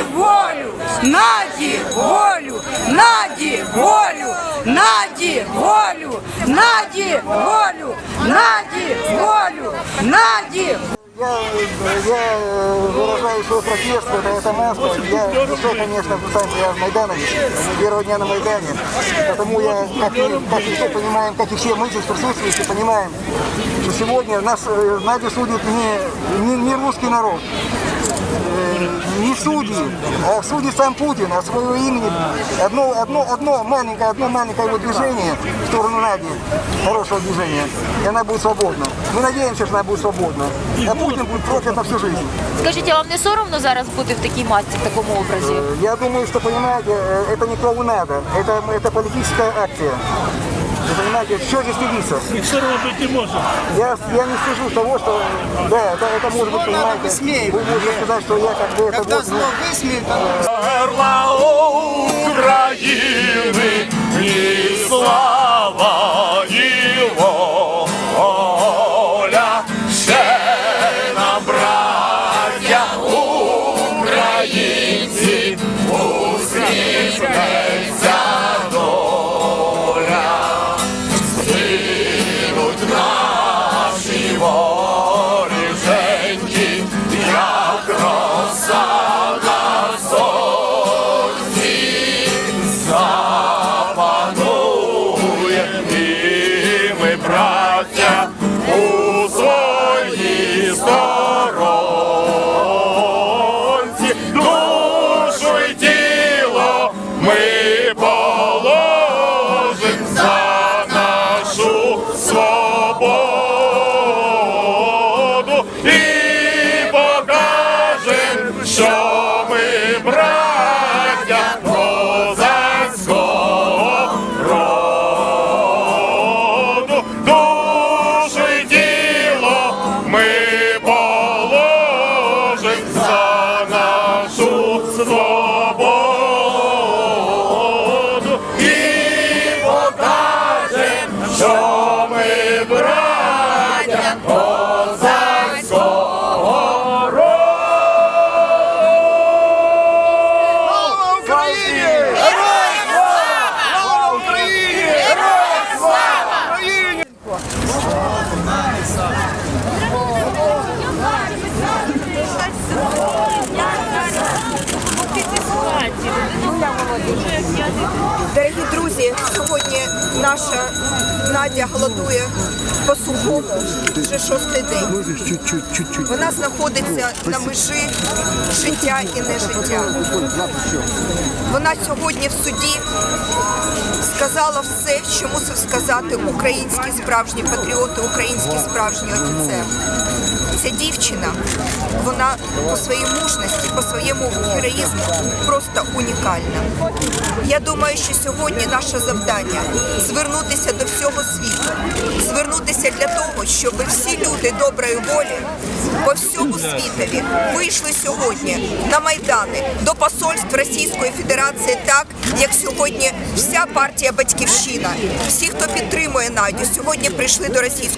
Наді волю! Наді волю! Наді волю! Наді волю! Наді волю! Наді волю! Наді волю! Свой протест, это, маска. Я пришел, конечно, в центре я в Майдане, первого дня на Майдане. Потому я, как и, как и все понимаем, как и все мы здесь присутствующие, понимаем, что сегодня нас э, Надю судит не, не, не русский народ. Э, Не судьи, а судит сам Путин от своего имени. Одно, одно, одно маленькое, одно маленькое его движение в сторону Нади, хорошего движения, и она будет свободна. Мы надеемся, что она будет свободна. А Путин будет проклят на всю жизнь. Скажіть, а вам не соромно зараз бути в такій масці, в такому образі? Э, Я думаю, что, понимаете, э, это не клоунада, это, это политическая акция. Вы понимаете, что здесь делиться? Ніхто робити не може. Я, я не стыжусь того, что, да, это, это может быть, понимаете, вы можете сказать, что я как бы это вот, ну, Перла України свободу і покажем, що ми браття сьогодні наша Надя голодує по сухому вже шостий день. Вона знаходиться на межі життя і нежиття. Вона сьогодні в суді сказала все, що мусив сказати український справжній патріот, і український справжній офіцер. Ця дівчина, вона по своїй мужності, по своєму героїзму просто унікальна. Я думаю, що сьогодні наше завдання звернутися до всього світу, звернутися для того, щоб всі люди доброї волі по всьому світові вийшли сьогодні на майдани до посольств Російської Федерації, так як сьогодні вся партія Батьківщина, всі, хто підтримує Надю, сьогодні прийшли до Російської